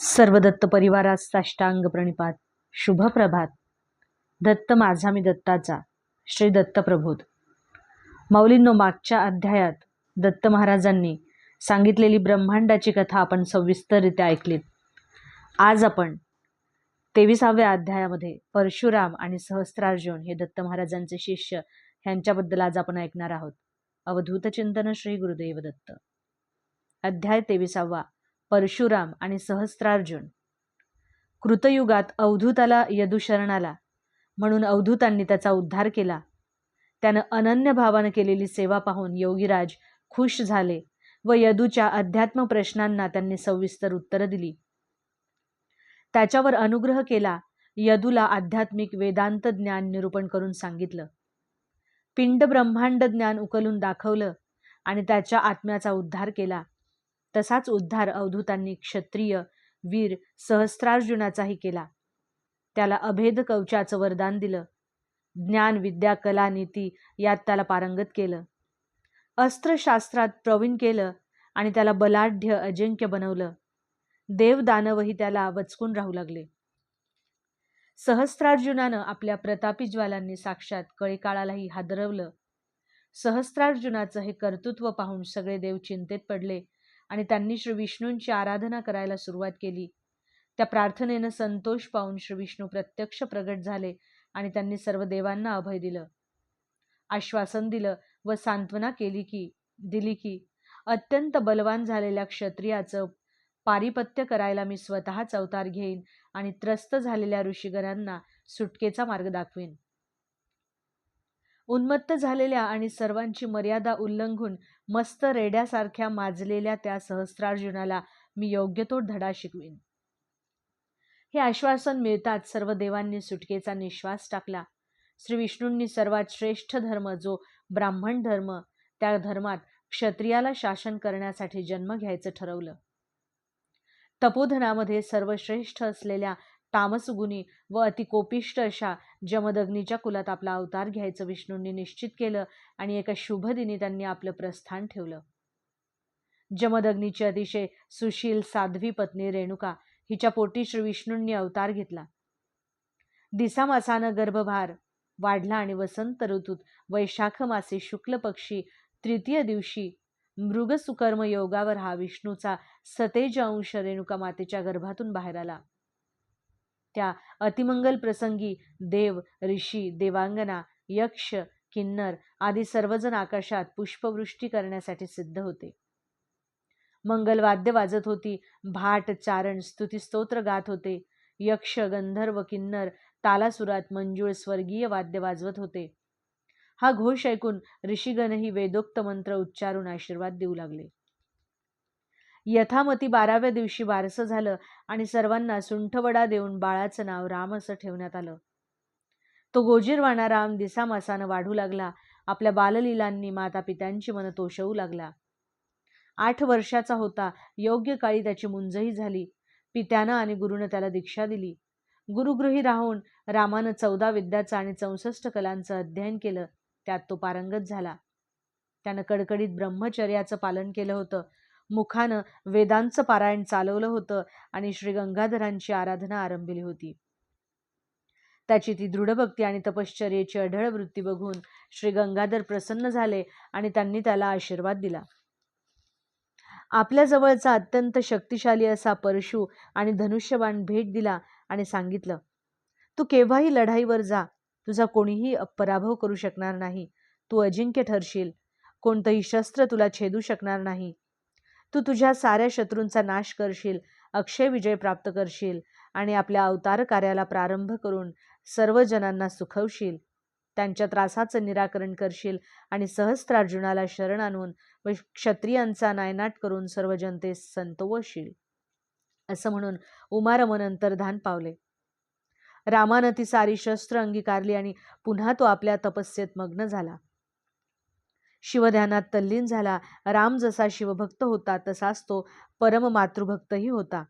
सर्व दत्त परिवारास साष्टांग प्रणिपात. शुभ प्रभात. दत्त माझा मी दत्ताचा. श्री दत्त प्रबोध. मागच्या अध्यायात दत्त महाराजांनी सांगितलेली ब्रह्मांडाची कथा आपण सविस्तररित्या ऐकलीत. आज आपण तेविसाव्या अध्यायामध्ये परशुराम आणि सहस्त्रार्जुन हे दत्त महाराजांचे शिष्य ह्यांच्याबद्दल आज आपण ऐकणार आहोत. अवधूत चिंतन श्री गुरुदेव दत्त. अध्याय तेविसावा. परशुराम आणि सहस्त्रार्जुन. कृतयुगात अवधूताला यदुशरण आला म्हणून अवधूतांनी त्याचा उद्धार केला. त्यानं अनन्य भावानं केलेली सेवा पाहून योगीराज खुश झाले व यदूच्या अध्यात्म प्रश्नांना त्यांनी सविस्तर उत्तरं दिली. त्याच्यावर अनुग्रह केला यदूला आध्यात्मिक वेदांत ज्ञान निरूपण करून सांगितलं. पिंड ब्रह्मांड ज्ञान उकलून दाखवलं आणि त्याच्या आत्म्याचा उद्धार केला. तसाच उद्धार अवधूतांनी क्षत्रिय वीर सहस्त्रार्जुनाचाही केला. त्याला अभेद कवचाचं वरदान दिलं. ज्ञान विद्या कला नीती यात त्याला पारंगत केलं. अस्त्रशास्त्रात प्रवीण केलं आणि त्याला बलाढ्य अजिंक्य बनवलं. देवदानवही त्याला वचकून राहू लागले. सहस्त्रार्जुनानं आपल्या प्रतापी ज्वालांनी साक्षात कळीकाळालाही हादरवलं. सहस्त्रार्जुनाचं हे कर्तृत्व पाहून सगळे देव चिंतेत पडले. आणि त्यांनी श्री विष्णूंची आराधना करायला सुरुवात केली. त्या प्रार्थनेनं संतोष पाहून श्री विष्णू प्रत्यक्ष प्रगट झाले आणि त्यांनी सर्व देवांना अभय दिलं. आश्वासन दिलं व सांत्वना केली की दिली की अत्यंत बलवान झालेल्या क्षत्रियाचं पारिपत्य करायला मी स्वतःच अवतार घेईन आणि त्रस्त झालेल्या ऋषीगरांना सुटकेचा मार्ग दाखवीन. उन्मत्त झालेल्या आणि सर्वांची मर्यादा उल्लंघून मस्त रेड्यासारख्या माजलेल्या त्या सहस्रार्जुनाला मी योग्य तो धडा शिकवीन. हे आश्वासन मिळताच सर्व देवांनी सुटकेचा निश्वास टाकला. श्री विष्णूंनी सर्वात श्रेष्ठ धर्म जो ब्राह्मण धर्म त्या धर्मात क्षत्रियाला शासन करण्यासाठी जन्म घ्यायचं ठरवलं. तपोधनामध्ये सर्वश्रेष्ठ असलेल्या तामसगुणी व अतिकोपिष्ट अशा जमदग्नीच्या कुलात आपला अवतार घ्यायचं विष्णूंनी निश्चित केलं आणि एका शुभ दिनी त्यांनी आपलं प्रस्थान ठेवलं. जमदग्नीची अतिशय सुशील साध्वी पत्नी रेणुका हिच्या पोटी श्री विष्णूंनी अवतार घेतला. दिसामासानं गर्भभार वाढला आणि वसंत ऋतूत वैशाख मासे शुक्ल पक्षी तृतीय दिवशी मृग सुकर्म योगावर हा विष्णूचा सतेज अंश रेणुका मातेच्या गर्भातून बाहेर आला. त्या अतिमंगल प्रसंगी देव ऋषी देवांगना यक्ष किन्नर आदी सर्वजण आकाशात पुष्पवृष्टी करण्यासाठी सिद्ध होते. मंगलवाद्य वाजत होती. भाट चारण स्तुतिस्तोत्र गात होते. यक्ष गंधर्व किन्नर तालासुरात मंजूळ स्वर्गीय वाद्य वाजवत होते. हा घोष ऐकून ऋषीगणही वेदोक्त मंत्र उच्चारून आशीर्वाद देऊ लागले. यथामती बाराव्या दिवशी बारसं झालं आणि सर्वांना सुंठवडा देऊन बाळाचं नाव राम असं ठेवण्यात आलं. तो गोजीरवाणा राम दिसामासानं वाढू लागला. आपल्या बाललीलांनी माता पित्यांची मन तोषवू लागला. आठ वर्षाचा होता. योग्य काळी त्याची मुंजही झाली. पित्यानं आणि गुरुनं त्याला दीक्षा दिली. गुरुगृही राहून रामानं चौदा विद्याचं आणि चौसष्ट कलांचं अध्ययन केलं. त्यात तो पारंगत झाला. त्यानं कडकडीत ब्रह्मचर्याचं पालन केलं होतं. मुखानं वेदांचं पारायण चालवलं होतं आणि श्री गंगाधरांची आराधना आरंभिली होती. त्याची ती दृढभक्ती आणि तपश्चर्याची अढळ वृत्ती बघून श्री गंगाधर प्रसन्न झाले आणि त्यांनी त्याला आशीर्वाद दिला. आपल्या जवळचा अत्यंत शक्तिशाली असा परशु आणि धनुष्यबाण भेट दिला आणि सांगितलं तू केव्हाही लढाईवर जा तुझा कोणीही पराभव करू शकणार नाही तू अजिंक्य ठरशील कोणतंही शस्त्र तुला छेदू शकणार नाही तू तुझ्या साऱ्या शत्रूंचा नाश करशील अक्षय विजय प्राप्त करशील आणि आपल्या अवतार कार्याला प्रारंभ करून सर्व जनांना सुखवशील. त्यांच्या त्रासाचं निराकरण करशील आणि सहस्त्रार्जुनाला शरण आणून व क्षत्रियांचा नायनाट करून सर्व जनतेस संतोवशील असं म्हणून उमारमन अंतर्धान पावले. रामानं ती सारी शस्त्र अंगीकारली आणि पुन्हा तो आपल्या तपस्येत मग्न झाला. शिवध्यानात तल्लीन झाला. राम जसा शिवभक्त होता तसाच तो परम मातृभक्तही होता.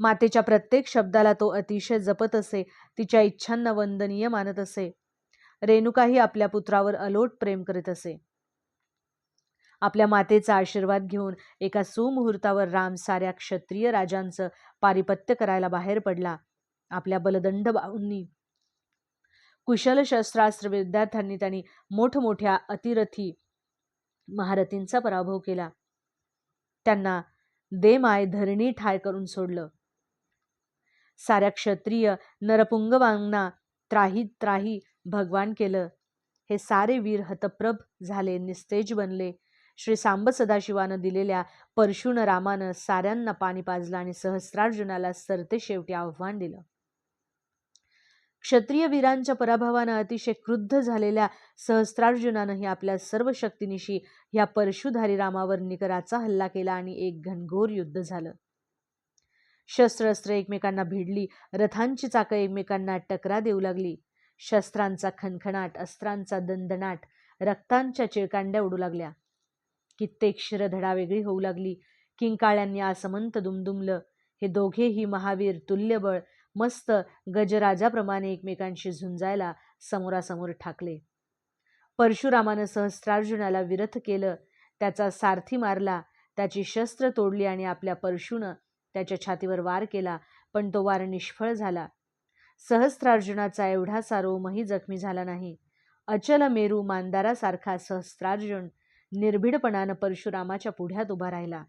मातेच्या प्रत्येक शब्दाला तो अतिशय जपत असे तिच्या इच्छांना वंदनीय मानत असे. रेणुकाही आपल्या पुत्रावर अलोट प्रेम करीत असे. आपल्या मातेचा आशीर्वाद घेऊन एका सुमुहूर्तावर राम साऱ्या क्षत्रिय राजांचं पारिपत्य करायला बाहेर पडला. आपल्या बलदंड बाहूंनी कुशल शस्त्रास्त्र विद्यार्थ्यांनी त्यांनी मोठमोठ्या अतिरथी महारथींचा पराभव केला. त्यांना देमाय धरणी ठाय करून सोडलं. साऱ्या क्षत्रिय नरपुंगवांना त्राही त्राही भगवान केलं. हे सारे वीर हतप्रभ झाले निस्तेज बनले. श्री सांब सदाशिवानं दिलेल्या परशुन रामानं साऱ्यांना पाणी पाजलं आणि सहस्रार्जुनाला सरते शेवटी आव्हान दिलं. क्षत्रिय वीरांच्या पराभवानं अतिशय क्रुद्ध झालेल्या सहस्त्रार्जुनानंही आपल्या सर्व शक्तीनिशी ह्या परशुधारी रामावर निकराचा हल्ला केला आणि एक घनघोर युद्ध झालं. शस्त्र एकमेकांना भिडली रथांची चाकं एकमेकांना टकरा देऊ लागली. शस्त्रांचा खणखणाट अस्त्रांचा दंदनाट रक्तांच्या चिळकांड्या उडू लागल्या. कित्येक शिरधडा वेगळी होऊ लागली. किंकाळ्यांनी आसमंत दुमदुमलं. हे दोघेही महावीर तुल्यबळ मस्त गजराजाप्रमाणे एकमेकांशी झुंजायला समोरासमोर ठाकले. परशुरामानं सहस्त्रार्जुनाला विरथ केलं त्याचा सारथी मारला त्याची शस्त्र तोडली आणि आपल्या परशुनं त्याच्या छातीवर वार केला पण तो वार निष्फळ झाला. सहस्त्रार्जुनाचा एवढा सारोमही जखमी झाला नाही. अचल मेरू मांदारासारखा सहस्त्रार्जुन निर्भीडपणानं परशुरामाच्या पुढ्यात उभा राहिला.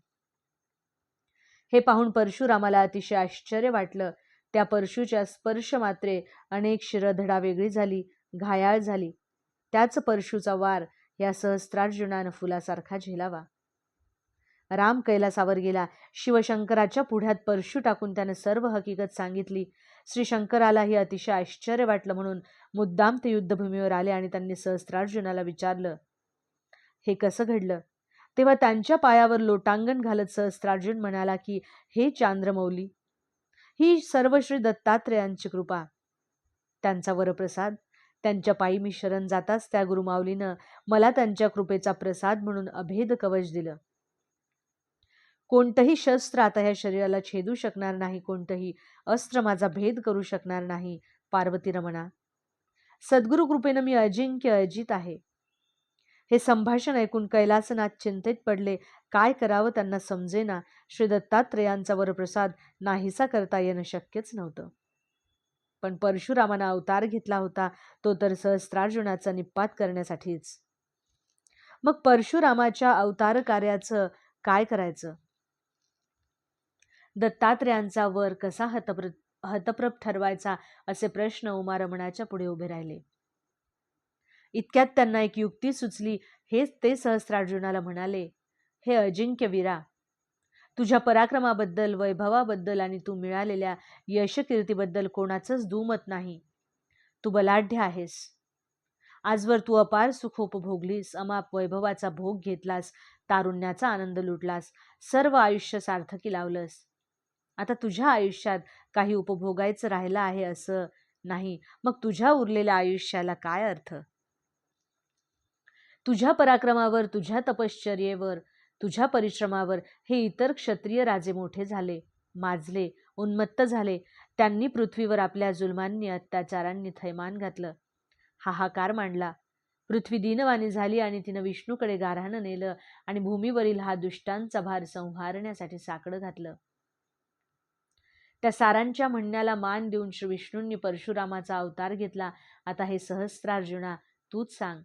हे पाहून परशुरामाला अतिशय आश्चर्य वाटलं त्या परशूच्या स्पर्श मात्रे अनेक शिरधडा वेगळी झाली घायाळ झाली. त्याच परशूचा वार या सहस्त्रार्जुनानं फुलासारखा झेलावा. राम कैलासावर गेला. शिवशंकराच्या पुढ्यात परशू टाकून त्याने सर्व हकीकत सांगितली. श्री शंकरालाही अतिशय आश्चर्य वाटलं म्हणून मुद्दाम ते युद्धभूमीवर आले आणि त्यांनी सहस्त्रार्जुनाला विचारलं हे कसं घडलं? तेव्हा त्यांच्या पायावर लोटांगण घालत सहस्त्रार्जुन म्हणाला की हे चांद्रमौली ही सर्व श्री दत्तात्रेयांची कृपा. त्यांचा वरप्रसाद. त्यांच्या पायी मी शरण जाताच त्या गुरुमाऊलीनं मला त्यांच्या कृपेचा प्रसाद म्हणून अभेद कवच दिलं. कोणतंही शस्त्र आता ह्या शरीराला छेदू शकणार नाही कोणतंही अस्त्र माझा भेद करू शकणार नाही पार्वती रमणा सद्गुरु कृपेनं मी अजिंक्य अजित आहे. हे संभाषण ऐकून कैलासनाथ चिंतेत पडले. काय करावं त्यांना समजेना. श्री दत्तात्रेयांचा वरप्रसाद नाहीसा करता येणं शक्यच नव्हतं. पण परशुरामानं अवतार घेतला होता. तो तर सहस्त्रार्जुनाचा निपात करण्यासाठीच. मग परशुरामाच्या अवतार कार्याचं काय करायचं? दत्तात्रेयांचा वर कसा हतप्र हतप्रभ ठरवायचा असे प्रश्न उमा रमणाच्या पुढे उभे राहिले. इतक्यात त्यांना एक युक्ती सुचली. हेच ते सहस्रार्जुनाला म्हणाले हे अजिंक्य वीरा तुझ्या पराक्रमाबद्दल वैभवाबद्दल आणि तू मिळालेल्या यशकीर्तीबद्दल कोणाचंच दुमत नाही. तू बलाढ्य आहेस. आजवर तू अपार सुख उपभोगलीस अमाप वैभवाचा भोग घेतलास तारुण्याचा आनंद लुटलास सर्व आयुष्य सार्थकी लावलंस. आता तुझ्या आयुष्यात काही उपभोगायचं राहिलं आहे असं नाही. मग तुझ्या उरलेल्या आयुष्याला काय अर्थ? तुझ्या पराक्रमावर तुझ्या तपश्चर्येवर तुझ्या परिश्रमावर हे इतर क्षत्रिय राजे मोठे झाले माजले उन्मत्त झाले. त्यांनी पृथ्वीवर आपल्या जुलमांनी अत्याचारांनी थैमान घातलं. हाहाकार मांडला. पृथ्वी दिनवाणी झाली आणि तिनं विष्णूकडे गारहाणं नेलं आणि भूमीवरील हा दुष्टांचा भार संहारण्यासाठी साकडं घातलं. त्या सारांच्या म्हणण्याला मान देऊन श्री विष्णूंनी परशुरामाचा अवतार घेतला. आता हे सहस्त्रार्जुना तूच सांग.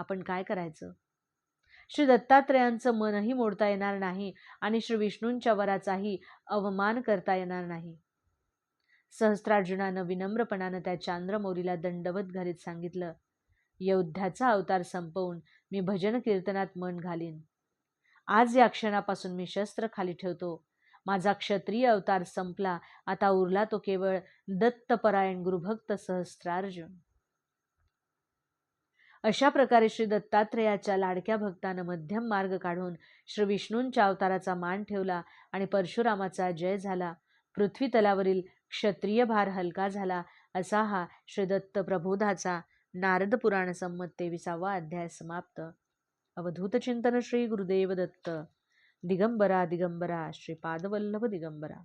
आपण काय करायचं? श्री दत्तात्रयांचं मनही मोडता येणार नाही आणि श्री विष्णूंच्या वराचाही अवमान करता येणार नाही. सहस्त्रार्जुनानं विनम्रपणानं त्या चांद्रमौरीला दंडवत घालीत सांगितलं योद्ध्याचा अवतार संपवून मी भजन कीर्तनात मन घालीन. आज या क्षणापासून मी शस्त्र खाली ठेवतो. माझा क्षत्रिय अवतार संपला. आता उरला तो केवळ दत्तपरायण गुरुभक्त सहस्त्रार्जुन. अशा प्रकारे श्री दत्तात्रेयाच्या लाडक्या भक्तानं मध्यम मार्ग काढून श्री विष्णूंच्या अवताराचा मान ठेवला आणि परशुरामाचा जय झाला. पृथ्वी तलावरील क्षत्रिय भार हलका झाला असा हा श्री दत्त प्रबोधाचा नारद पुराण संमत तेविसावा अध्याय समाप्त. अवधूत चिंतन श्री गुरुदेव दत्त. दिगंबरा दिगंबरा श्रीपादवल्लभ दिगंबरा.